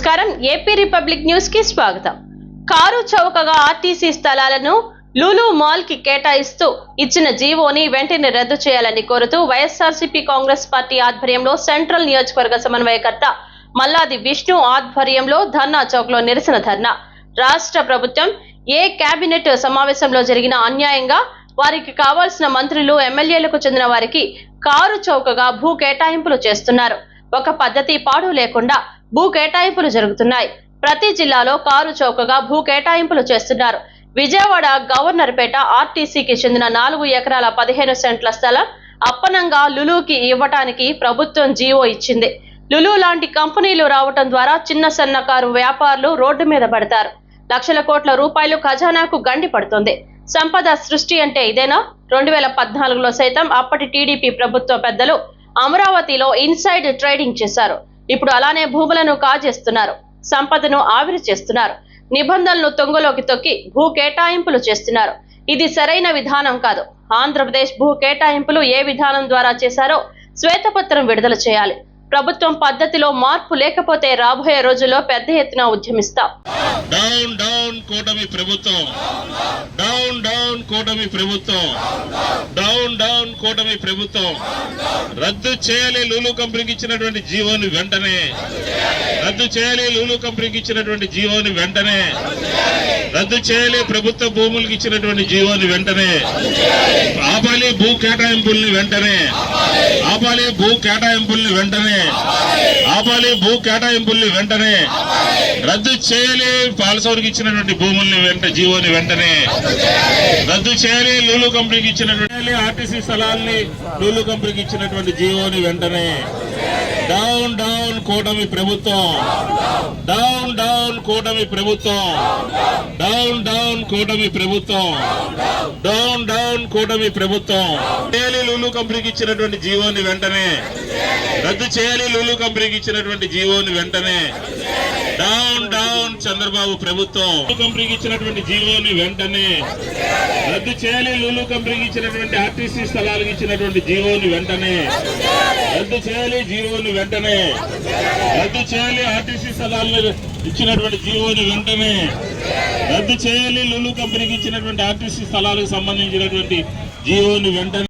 నమస్కారం. AP republic న్యూస్కి స్వాగతం. కారు చౌకగా ఆర్టీసీ స్థలాలను లూలు మాల్కి కేటాయిస్తూ ఇచ్చిన జీవోని వెంటనే రద్దు చేయాలని కోరుతూ వైఎస్ఆర్సీపీ కాంగ్రెస్ పార్టీ ఆధ్వర్యంలో సెంట్రల్ నియోజకవర్గ సమన్వయకర్త మల్లాది విష్ణు ఆధ్వర్యంలో ధర్నా చౌక్లో నిరసన ధర్నా. రాష్ట్ర ప్రభుత్వం ఏ కేబినెట్ సమావేశంలో జరిగిన అన్యాయంగా వారికి కావాల్సిన మంత్రులు ఎమ్మెల్యేలకు చెందిన వారికి కారు చౌకగా భూ కేటాయింపులు చేస్తున్నారు. ఒక పద్ధతి పాడు లేకుండా భూ కేటాయింపులు జరుగుతున్నాయి. ప్రతి జిల్లాలో కారు చౌకగా భూ కేటాయింపులు చేస్తున్నారు. విజయవాడ గవర్నర్పేట ఆర్టీసీకి చెందిన నాలుగు ఎకరాల పదిహేను సెంట్ల స్థలం అప్పనంగా లులుకి ఇవ్వటానికి ప్రభుత్వం జీవో ఇచ్చింది. లులు లాంటి కంపెనీలు రావటం ద్వారా చిన్న సన్నకారు వ్యాపారులు రోడ్డు మీద పడతారు. లక్షల కోట్ల రూపాయలు ఖజానాకు గండి పడుతుంది. సంపద సృష్టి అంటే ఇదేనా? రెండు వేల పద్నాలుగులో సైతం అప్పటి టీడీపీ ప్రభుత్వ పెద్దలు అమరావతిలో ఇన్సైడ్ ట్రేడింగ్ చేశారు. ఇప్పుడు అలానే భూములను కాజేస్తున్నారు. సంపదను ఆవిరి చేస్తున్నారు. నిబంధనలు తొంగలోకి తొక్కి భూ కేటాయింపులు చేస్తున్నారు. ఇది సరైన విధానం కాదు. ఆంధ్రప్రదేశ్ భూ కేటాయింపులు ఏ విధానం ద్వారా చేశారో శ్వేతపత్రం విడుదల చేయాలి. ప్రభుత్వం పద్ధతిలో మార్పు లేకపోతే రాబోయే రోజుల్లో పెద్ద ఎత్తున ఉద్యమిస్తాం. డౌన్ డౌన్ కూటమి ప్రభుత్వం. డౌన్ డౌన్ కూటమి ప్రభుత్వం. డౌన్ డౌన్ కూటమి ప్రభుత్వం. రద్దు చేయాలి లూలు కంపెనీకి ఇచ్చినటువంటి జీవోని వెంటనే. రద్దు చేయాలి లూలు కంపెనీకి ఇచ్చినటువంటి జీవోని వెంటనే. రద్దు చేయాలి ప్రభుత్వ భూములకు ఇచ్చినటువంటి జీవోని వెంటనే. ఆపాలి భూ కేటాయింపుల్ని వెంటనే. ఆపాలి భూ కేటాయింపుల్ని వెంటనే. ఆపాలి భూ కేటాయింపుల్ని వెంటనే. రద్దు చేయాలి పాలసౌరికి ఇచ్చినటువంటి భూముల్ని వెంట జీవోని వెంటనే. రద్దు చేయాలి లూలు కంపెనీకి ఇచ్చినటువంటి ఆర్టీసీ స్థలాల్ని లూలు కంపెనీకి ఇచ్చినటువంటి జీవోని వెంటనే డౌన్ డౌన్ కూటమి ప్రభుత్వం. డౌన్ డౌన్ కూటమి ప్రభుత్వం. డౌన్ డౌన్ కూటమి ప్రభుత్వం. డౌన్ డౌన్ కూటమి ప్రభుత్వం. చేయాలి లూలు కంపెనీకి ఇచ్చినటువంటి జీవోని వెంటనే రద్దు చేయాలి. లూలు కంపెనీకి ఇచ్చినటువంటి జీవోని వెంటనే డౌన్ డౌన్ చంద్రబాబు ప్రభుత్వం. కంపెనీకి ఇచ్చినటువంటి జీవోని వెంటనే రద్దు చేయాలి. లూలు కంపెనీకి ఇచ్చినటువంటి ఆర్టీసీ స్థలాలకు ఇచ్చినటువంటి జీవోని వెంటనే రద్దు చేయాలి. జీవోని వెంటనే రద్దు చేయాలి. ఆర్టీసీ స్థలాలను ఇచ్చినటువంటి జీవోని వెంటనే రద్దు చేయాలి. లూలు కంపెనీకి ఇచ్చినటువంటి ఆర్టీసీ స్థలాలకు సంబంధించినటువంటి జీవోని వెంటనే